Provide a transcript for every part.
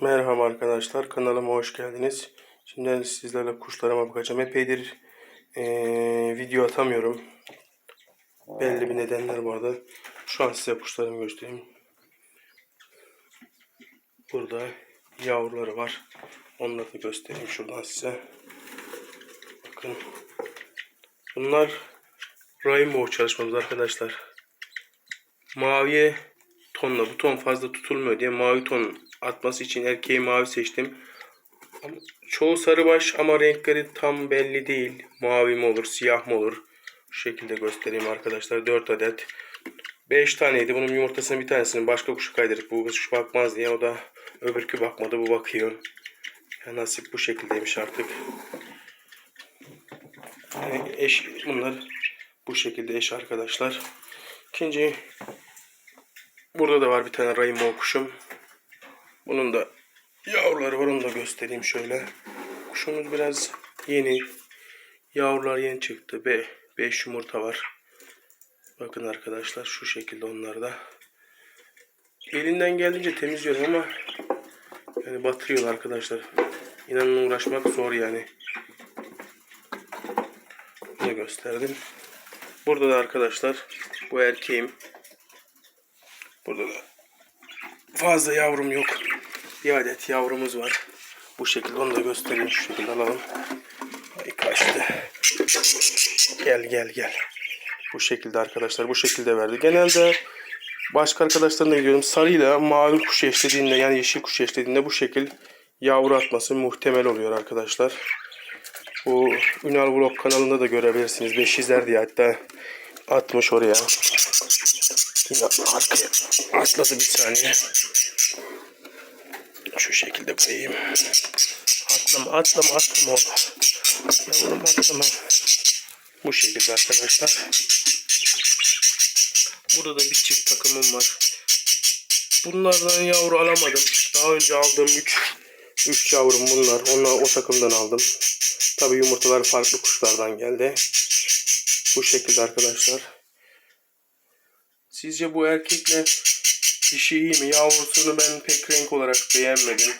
Merhaba arkadaşlar, kanalıma hoş geldiniz. Şimdi sizlerle kuşlarıma bakacağım. Epeydir eee, video atamıyorum. Belli bir nedenler vardı. Şu an size kuşlarımı göstereyim. Burada yavruları var. Onları da göstereyim şuradan size. Bakın. Bunlar Rainbow çalışmamız arkadaşlar. Maviye tonla bu ton fazla tutulmuyor diye mavi ton atması için erkeği mavi seçtim. Çoğu sarıbaş ama renkleri tam belli değil. Mavi mi olur, siyah mı olur? Şu şekilde göstereyim arkadaşlar. 4 adet. 5 taneydi. Bunun yumurtasının bir tanesini başka kuşa kaydırdık. Bu kuş bakmaz diye. O da öbürkü bakmadı. Bu bakıyor. Ya nasip bu şekildeymiş artık. Yani eş, bunlar bu şekilde eş arkadaşlar. İkinci Burada da var bir tane rainbow kuşum. Bunun da yavruları var onu da göstereyim şöyle. Kuşumuz biraz yeni. Yavrular yeni çıktı. Be 5 yumurta var. Bakın arkadaşlar şu şekilde onlar da. Elinden geldiğince temizliyorum ama yani batırıyor arkadaşlar. İnanın uğraşmak zor yani. Bunu gösterdim. Burada da arkadaşlar bu erkeğim. Burada da fazla yavrum yok. Bir adet yavrumuz var. Bu şekilde onu da göstereyim. Şu şekilde alalım. Ay kaçtı. Gel gel gel. Bu şekilde arkadaşlar. Bu şekilde verdi. Genelde başka arkadaşlarına gidiyorum. Sarıyla mavi kuş eşlediğinde yani yeşil kuş eşlediğinde bu şekil yavru atması muhtemel oluyor arkadaşlar. Bu Ünal Vlog kanalında da görebilirsiniz. Beşizler diye hatta atmış oraya. Yine arkaya atladı bir saniye. Şu şekilde koyayım. Atlama atlama atlama oğlum. Yavrum atlama. Bu şekilde arkadaşlar. Burada da bir çift takımım var. Bunlardan yavru alamadım. Daha önce aldığım 3 3 yavrum bunlar. Onlar o takımdan aldım. Tabi yumurtalar farklı kuşlardan geldi. Bu şekilde arkadaşlar. Sizce bu erkekle dişi iyi mi? Yavrusunu ben pek renk olarak beğenmedim.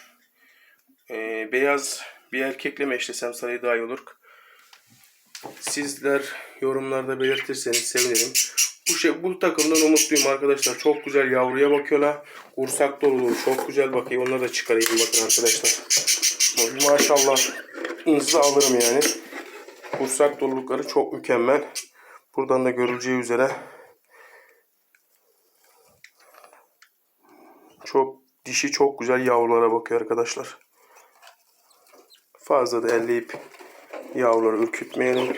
Ee, beyaz bir erkekle mi eşlesem sarı daha iyi olur. Sizler yorumlarda belirtirseniz sevinirim. Bu, şey, bu takımdan umutluyum arkadaşlar. Çok güzel yavruya bakıyorlar. Kursak dolu çok güzel bakıyor. Onları da çıkarayım bakın arkadaşlar. Maşallah hızlı alırım yani. Kursak dolulukları çok mükemmel. Buradan da görüleceği üzere çok dişi çok güzel yavrulara bakıyor arkadaşlar. Fazla da elleyip yavruları ürkütmeyelim.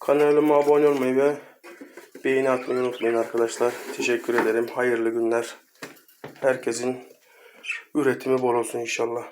Kanalıma abone olmayı ve beğeni atmayı unutmayın arkadaşlar. Teşekkür ederim. Hayırlı günler. Herkesin üretimi bol olsun inşallah.